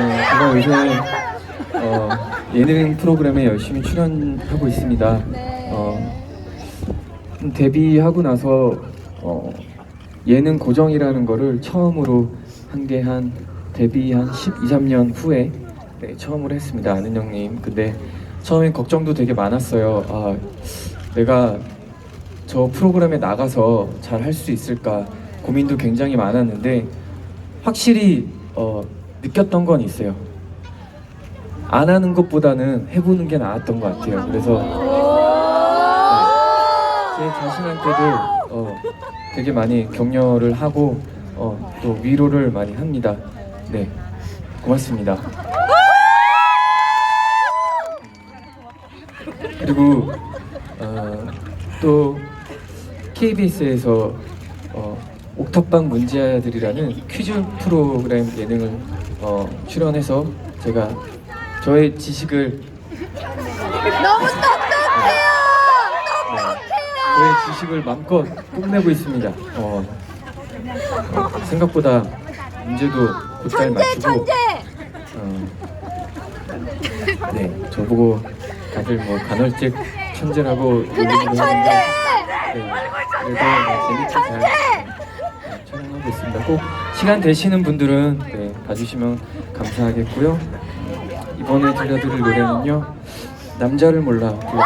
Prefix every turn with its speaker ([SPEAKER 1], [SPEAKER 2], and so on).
[SPEAKER 1] 제가 요새 어, 예능 프로그램에 열심히 출연하고 있습니다. 어, 좀 데뷔하고 나서 어, 예능 고정이라는 거를 처음으로 한 게 한 데뷔 한 12, 13년 후에 네, 처음으로 했습니다. 아는 형님. 근데 처음엔 걱정도 되게 많았어요. 아, 내가 저 프로그램에 나가서 잘 할 수 있을까 고민도 굉장히 많았는데 확실히 어, 느꼈던 건 있어요. 안 하는 것보다는 해보는 게 나았던 것 같아요. 그래서 네, 제 자신한테도 어, 되게 많이 격려를 하고 어, 또 위로를 많이 합니다. 네, 고맙습니다. 그리고 어, 또 KBS에서 어, 옥탑방 문제아들이라는 퀴즈 프로그램 예능을 어, 출연해서 제가 저의 지식을
[SPEAKER 2] 너무 똑똑해요.
[SPEAKER 1] 네, 저의 지식을 마음껏 뽐내고 있습니다. 어, 어, 생각보다 문제도 곧잘
[SPEAKER 2] 천재
[SPEAKER 1] 맞추고
[SPEAKER 2] 천재.
[SPEAKER 1] 어, 네, 저보고 다들 뭐 간헐적 천재라고
[SPEAKER 2] 그날
[SPEAKER 1] 놀리기도
[SPEAKER 2] 천재.
[SPEAKER 1] 하는데 네, 그래도 네, 재밌게 잘 네, 촬영 하고 있습니다. 꼭 시간 되시는 분들은 네, 봐주시면 감사하겠고요. 이번에 들려드릴 노래는요 남자를 몰라 불러.